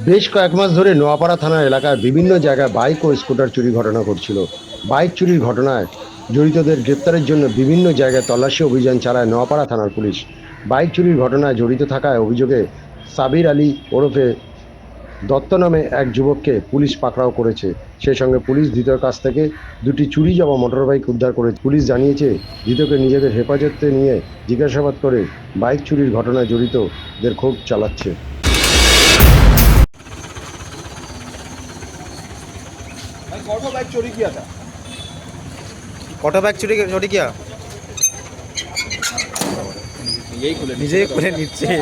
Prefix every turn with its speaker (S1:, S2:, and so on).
S1: বেশ কয়েক মাস ধরে নোয়াপাড়া থানার এলাকায় বিভিন্ন জায়গায় বাইক ও স্কুটার চুরি ঘটনা ঘটছিল। বাইক চুরির ঘটনায় জড়িতদের গ্রেপ্তারের জন্য বিভিন্ন জায়গায় তল্লাশি অভিযান চালায় নোয়াপাড়া থানার পুলিশ। বাইক চুরির ঘটনায় জড়িত থাকায় অভিযোগে সাবির আলী ওরফে দত্ত নামে এক যুবককে পুলিশ পাকড়াও করেছে। সেই সঙ্গে পুলিশ ধৃতের কাছ থেকে দুটি চুরি যাওয়া মোটরবাইক উদ্ধার করে পুলিশ জানিয়েছে, ধৃতকে নিজেদের হেফাজতে নিয়ে জিজ্ঞাসাবাদ করে বাইক চুরির ঘটনায় জড়িতদের ক্ষোভ চালাচ্ছে।
S2: কটো ব্যাগ চুরি চুরি কিয়া?
S3: নিজেই খুলে
S2: নিজেই খুলে নিচ্ছে